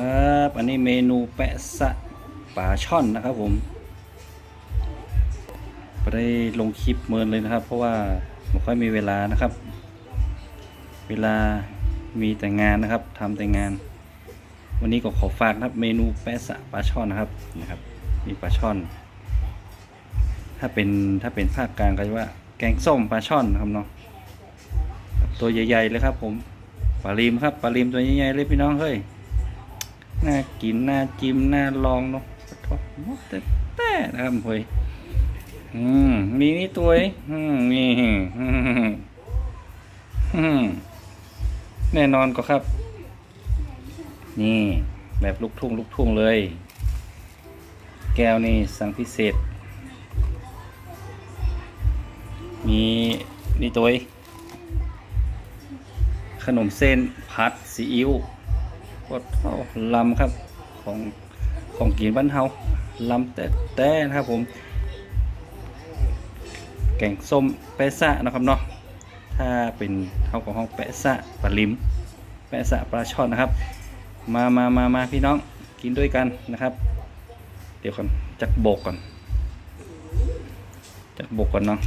ครับ อันนี้เมนูแปะสะปลาช่อนนะครับผมไม่ได้ลงคลิปเมินเลยนะครับ เพราะว่าไม่ค่อยมีเวลานะครับ เวลามีแต่งานนะครับทำแต่งาน วันนี้ก็ขอฝากนะครับเมนูแปะสะปลาช่อนนะครับนะครับ มีปลาช่อน ถ้าเป็นถ้าเป็นภาคกลางก็จะว่าแกงส้มปลาช่อนนะครับเนาะตัวใหญ่ๆเลยครับผมปลาลิมครับปลาลิมตัวใหญ่ๆเลยพี่น้องเฮ้ย น่ากินน่าจิ้มน่าลองเนาะขอโทษแต่แต่นะครับเฮ้ยอืมมีนี่ตัวองอืมนี่อืมแน่นอนก็ครับ นี่แบบลูกทุ่งลูกทุ่งเลย แก้วนี่สั่งพิเศษ มีนี่ตัวขนมเส้นพัดซีอิ๊ว กดเข้าลำครับของของกินบ้านเฮาลำแต่แต่นะครับผม แกงส้มแปะซะนะครับเนาะถ้าเป็นเท่าของห้องแปะซะปลาลิม แปะซะปลาช่อนนะครับ มามามามาพี่น้องกินด้วยกันนะครับ เดี๋ยวก่อนจักโบกก่อนจักโบกก่อนเนาะ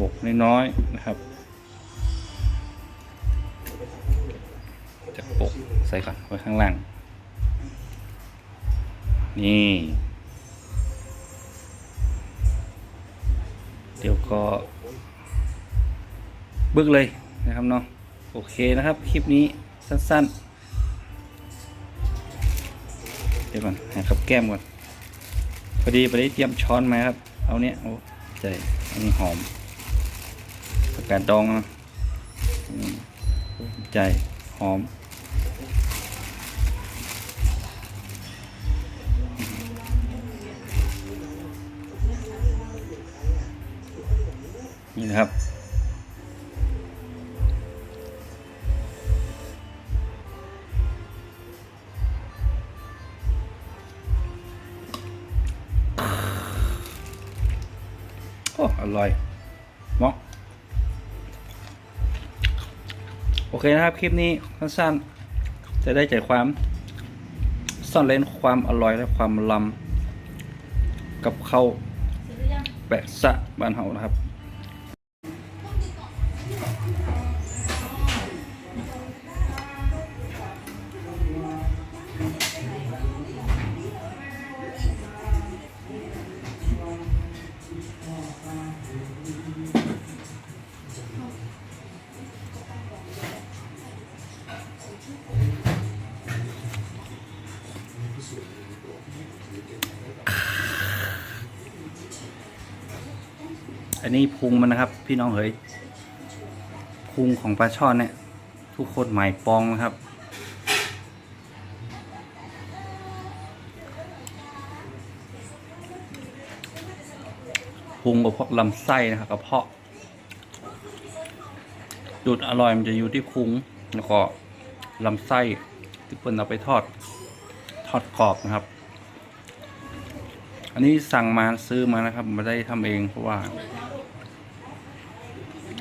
บกน้อยๆนะครับจักโบกใส่ก่อนไว้ข้างล่าง นี่ เดี๋ยวก็ บึกเลยนะครับเนาะโอเคนะครับ คลิปนี้สั้นๆ เดี๋ยวก่อนหากับแก้มก่อนพอดีไปได้เตรียมช้อนมาครับ เอาเนี้ยโอ้ใจอันนี้หอม ผักกาดดองนะใจหอมนี่นะครับ โอ้ อร่อยมาะ โอเคนะครับ คลิปนี้สั้นๆจะได้ใจความซ่อนเล้นความอร่อยและความลำกับข้าวแปะสะบ้านเฮานะครับ อันนี้พุงมันนะครับ พี่น้องเฮ้ยพุงของปลาช่อนเนี่ย ทุกคนหมายปองนะครับ พุงกับพวกลำไส้นะครับกระเพาะจุดอร่อยมันจะอยู่ที่พุงแล้วก็ลำไส้ที่เพิ่นเอาไปทอดทอดกรอบนะครับ อันนี้สั่งมาซื้อมานะครับไม่ได้ทำเองเพราะว่า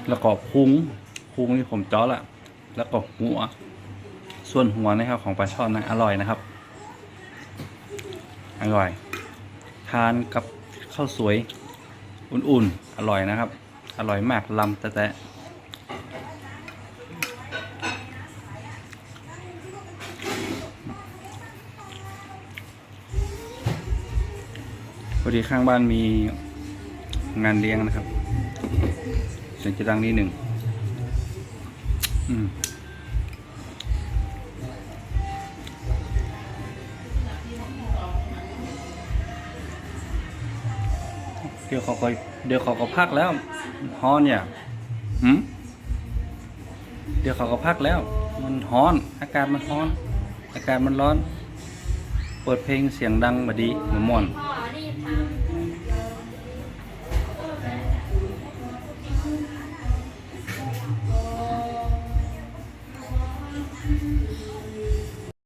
แล้วก็พุงพุงนี่ผมจาะละ แล้วก็หัว ส่วนหัวนะครับของปลาช่อนนะอร่อยนะครับ อร่อย ทานกับข้าวสวยอุ่นๆ อร่อยนะครับ อร่อยมากลำแต่แต่พอดีข้างบ้านมีงานเลี้ยงนะครับ สียงจะดังนิดหนึ่งอืมเดี๋ยวเขาก็เดี๋ยวเขาก็พักแล้วฮ้อนเนี่ยหืมเดี๋ยวเขาก็พักแล้ว มันฮ้อน อากาศมันฮ้อน อากาศมันร้อน เปิดเพลงเสียงดังมาดีมันม่วน